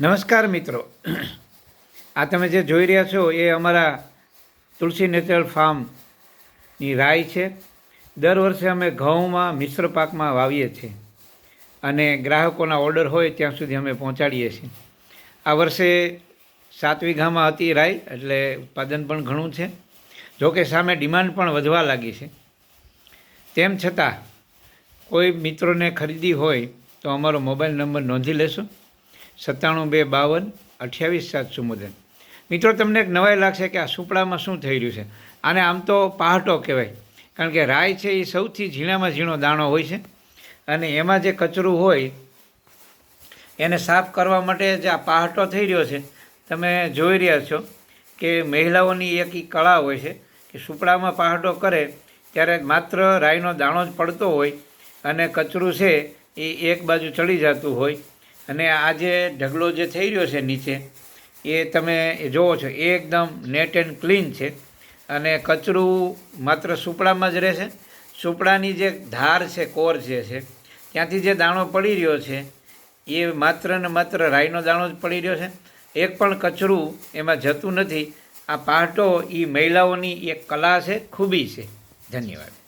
નમસ્કાર મિત્રો. આ તમે જે જોઈ રહ્યા છો એ અમારા તુલસી નેચરલ ફાર્મની રાય છે. દર વર્ષે અમે ઘઉંમાં, મિશ્ર પાકમાં વાવીએ છીએ. અને ગ્રાહકોના ઓર્ડર હોય ત્યાં સુધી અમે પહોંચાડીએ છીએ. આ વર્ષે સાત વીઘામાં હતી રાય એટલે ઉત્પાદન પણ ઘણું છે. જોકે સામે ડિમાન્ડ પણ વધવા લાગી છે. તેમ છતાં, કોઈ મિત્રોને ખરીદી હોય તો અમારો મોબાઈલ નંબર નોંધી લેશો. સત્તાણું બે બાવન અઠ્યાવીસ સાત ચુમ્મોતેર મિત્રો, તમને એક નવાઈ લાગશે કે આ સુપડામાં શું થઈ રહ્યું છે? આને આમ તો પહાટો કહેવાય. કારણ કે રાય છે એ સૌથી ઝીણામાં ઝીણો દાણો હોય છે. અને એમાં જે કચરું હોય, એને સાફ કરવા માટે જે આ પહાટો થઈ રહ્યો છે. તમે જોઈ રહ્યા છો કે મહિલાઓની એક કળા હોય છે કે સુપડામાં પહાટો કરે ત્યારે માત્ર રાઈનો દાણો જ પડતો હોય અને કચરું છે એ એક બાજુ ચડી જતું હોય. અને આ જે ઢગલો જે થઈ રહ્યો છે નીચે, એ તમે જોવો છો, એ એકદમ નેટ એન્ડ ક્લીન છે. અને કચરું માત્ર સુપડામાં જ રહેશે સુપડાની જે ધાર છે, કોર જે છે, ત્યાંથી જે દાણો પડી રહ્યો છે, એ માત્ર ને માત્ર રાઈનો દાણો જ પડી રહ્યો છે. એક પણ કચરું એમાં જતું નથી. આ પહાટો એ મહિલાઓની એક કલા છે, ખૂબી છે. ધન્યવાદ.